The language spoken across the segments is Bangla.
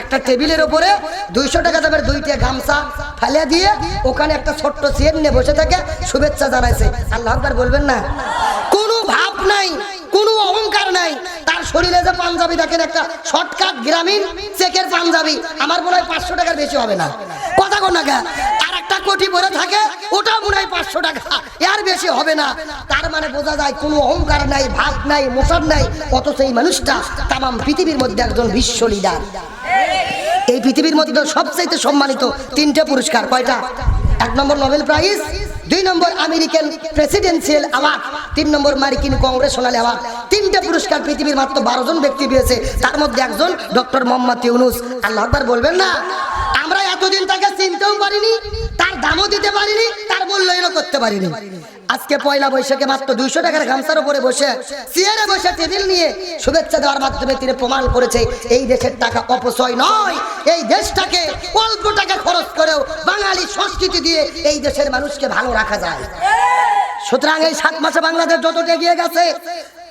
একটা টেবিলের উপরে দুইশো টাকা দামের দুইটা গামছা ফালিয়া দিয়ে ওখানে একটা ছোট্ট চেয়ার নিয়ে বসে থাকে, শুভেচ্ছা জানাইছে। আল্লাহ বলবেন না? কোনো ভাব নাই, কোনো অহংকার নাই। তার শরীরে যে পাঞ্জাবি দেখেন একটা শর্টকাট গ্রামীণ চেকের পাঞ্জাবি, আমার মনে হয় পাঁচশো টাকার বেশি হবে না। কথা কোন আর একটা কোটি পরে থাকে ওটা মনে হয় পাঁচশো টাকা। এর বেশি হবে না। তার মানে বোঝা যায় কোনো অহংকার নাই ভাব নাই মোশার নাই। অথচ এই মানুষটা তামাম পৃথিবীর মধ্যে একজন বিশ্ব লিডার এই পৃথিবীর মধ্যে সবচাইতে সম্মানিত তিনটে পুরস্কার। কয়টা? এক নম্বর নোবেল প্রাইজ, দুই নম্বর আমেরিকান প্রেসিডেন্সিয়াল অ্যাওয়ার্ড তিন নম্বর মার্কিন কংগ্রেশনাল অ্যাওয়ার্ড তিনটে পুরস্কার পৃথিবীর মাত্র বারো জন ব্যক্তি পেয়েছে। তার মধ্যে একজন ডক্টর মোহাম্মদ ইউনুস। আল্লাহ বলবেন না? আমরা এতদিন তাকে চিনতেও পারিনি, তার দামও দিতে পারিনি মূল্যায়নও করতে পারিনি। আজকে পয়লা বৈশাখে মাত্র দুইশো টাকার গামছার উপরে বসে চেয়ারে বসে টেবিল নিয়ে শুভেচ্ছা দেওয়ার মাধ্যমে তিনি প্রমাণ করেছে, এই দেশের টাকা অপচয় নয়। এই দেশটাকে অল্প টাকা খরচ করেও বাঙালি সংস্কৃতি দিয়ে এই দেশের মানুষকে ভালো রাখা যায়। সুতরাং এই সাত মাসে বাংলাদেশ যতটা এগিয়ে গেছে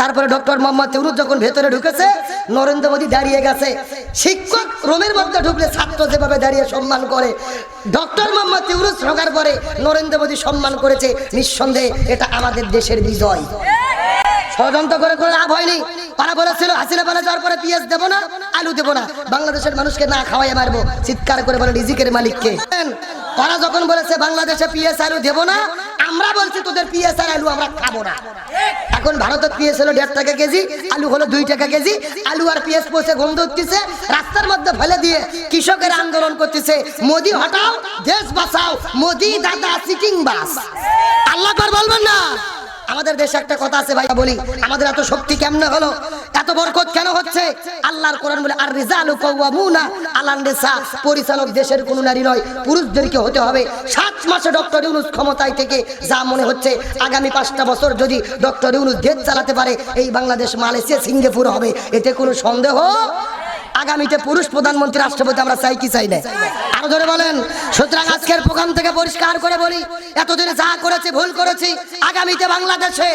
তারপরে ডক্টর মোহাম্মদ ইউনুস যখন ভেতরে ঢুকেছে, নরেন্দ্র মোদী দাঁড়িয়ে গেছে। শিক্ষক রুমের মধ্যে ঢুকলে ছাত্র যেভাবে দাঁড়িয়ে সম্মান করে, ডক্টর মোহাম্মদ ইউনুস ঢোকার পরে নরেন্দ্র মোদী সম্মান করেছে, নিঃসন্দেহে এটা আমাদের দেশের বিজয়। ষড়যন্ত্র করে কোনো লাভ হয়নি। ওরা বলেছিল, হাসিনা বলে, যাওয়ার পরে পিএস দেবো না, আলু দেবো না। বাংলাদেশের মানুষকে না খাওয়াই মারবো। চিৎকার করে বলে রিজিকের মালিককে। ওরা যখন বলেছে, বাংলাদেশে পিএস আলু দেবো না, আমরা বলছি তোদের পিএস আর আলু আমরা খাব না। এখন ভারতের পিএস হলো দেড় টাকা কেজি, আলু হলো দুই টাকা কেজি, আলু আর পিএস পচে গন্ধ উঠতেছে রাস্তার মধ্যে ফেলে দিয়ে কৃষকের আন্দোলন করতেছে। মোদি, হটাও, দেশ বাঁচাও, মোদি দাদা সিটিং বাস। আল্লাহ কর বলবেন না। আমাদের দেশে একটা কথা আছে ভাইয়া, বলি, আমাদের এত শক্তি কেমনে হলো? এত বরকত কেন হচ্ছে? আল্লাহর কোরআন বলে, আর রিজালু কাওয়ামুনা আলান রেসা পরিচালক দেশের কোনো নারী নয়, পুরুষদেরকে হতে হবে। সাত মাসে ডক্টর ইউনুস ক্ষমতায় থেকে যা মনে হচ্ছে, আগামী পাঁচটা বছর যদি ডক্টর ইউনুস দেশ চালাতে পারে, এই বাংলাদেশ, মালয়েশিয়া, সিঙ্গাপুর হবে। এতে কোনো সন্দেহ? আগামীতে পুরুষ প্রধানমন্ত্রী, রাষ্ট্রপতি আমরা চাই কি চাই না? আরও ধরে বলেন। সুতরাং আজকের প্রোগ্রাম থেকে পরিষ্কার করে বলি, এতদিনে যা করেছে, ভুল করেছি, আগামীতে বাংলাদেশে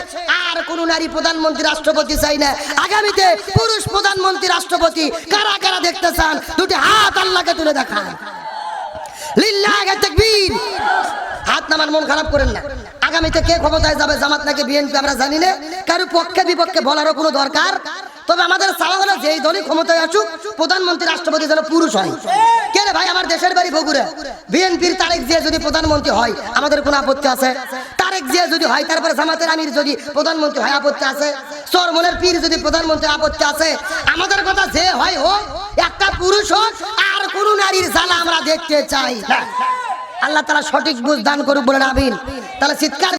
আর কোন নারী প্রধানমন্ত্রী, রাষ্ট্রপতি চাই না। আগামীতে পুরুষ প্রধানমন্ত্রী, রাষ্ট্রপতি কারা কারা দেখতে চান, দুটি হাত আল্লাহকে তুলে দেখান। লিল্লাহ তাকবীর। হাত নামান মন খারাপ করেন না। আগামীতে কে ক্ষমতায় যাবে জামাত নাকি বিএনপি আমরা জানি না। কারও পক্ষে, বিপক্ষে বলারও কোনো দরকার তবে আমাদের হলো যেই দলই ক্ষমতায় আসুক, প্রধানমন্ত্রী, রাষ্ট্রপতি যেন পুরুষ হয়। কে রে ভাই, আমার দেশের বাড়ি বগুড়া? বিএনপির তারেক জিয়া যদি প্রধানমন্ত্রী হয়, আমাদের কোনো আপত্তি আছে? তারেক জিয়া যদি হয়, তারপরে জামাতের আমির যদি প্রধানমন্ত্রী হয়, আপত্তি আছে? চরমনের পীর যদি প্রধানমন্ত্রী আপত্তি আছে? আমাদের কথা যে হয় হোক, একটা পুরুষ হোক, আর কোন নারীর জ্বালা আমরা দেখতে চাই না। আল্লাহ তারা সঠিক বুঝ দান করুক বলে আবিন তাহলে চিৎকার